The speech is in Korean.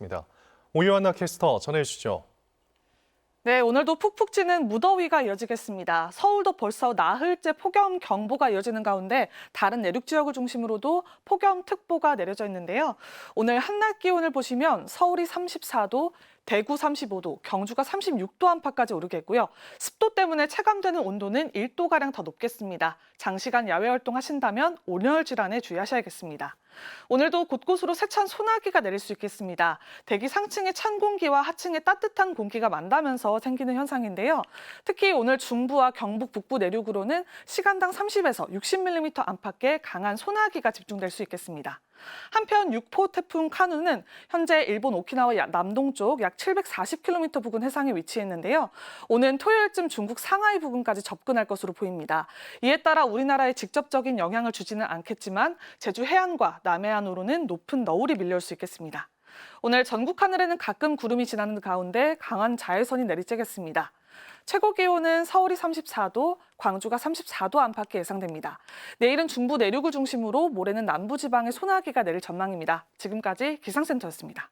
입니다. 오유한나 캐스터 전해주시죠. 네, 오늘도 푹푹 찌는 무더위가 이어지겠습니다. 서울도 벌써 나흘째 폭염 경보가 이어지는 가운데 다른 내륙 지역을 중심으로도 폭염 특보가 내려져 있는데요. 오늘 한낮 기온을 보시면 서울이 34도, 대구 35도, 경주가 36도 안팎까지 오르겠고요. 습도 때문에 체감되는 온도는 1도가량 더 높겠습니다. 장시간 야외 활동하신다면 온열 질환에 주의하셔야겠습니다. 오늘도 곳곳으로 세찬 소나기가 내릴 수 있겠습니다. 대기 상층의 찬 공기와 하층의 따뜻한 공기가 만나면서 생기는 현상인데요. 특히 오늘 중부와 경북 북부 내륙으로는 시간당 30에서 60mm 안팎의 강한 소나기가 집중될 수 있겠습니다. 한편 6포 태풍 카누는 현재 일본 오키나와 야- 남동쪽 약 740km 부근 해상에 위치했는데요. 오는 토요일쯤 중국 상하이 부근까지 접근할 것으로 보입니다. 이에 따라 우리나라에 직접적인 영향을 주지는 않겠지만 제주 해안과 남해안으로는 높은 너울이 밀려올 수 있겠습니다. 오늘 전국 하늘에는 가끔 구름이 지나는 가운데 강한 자외선이 내리쬐겠습니다. 최고 기온은 서울이 34도, 광주가 34도 안팎이 예상됩니다. 내일은 중부 내륙을 중심으로 모레는 남부 지방에 소나기가 내릴 전망입니다. 지금까지 기상센터였습니다.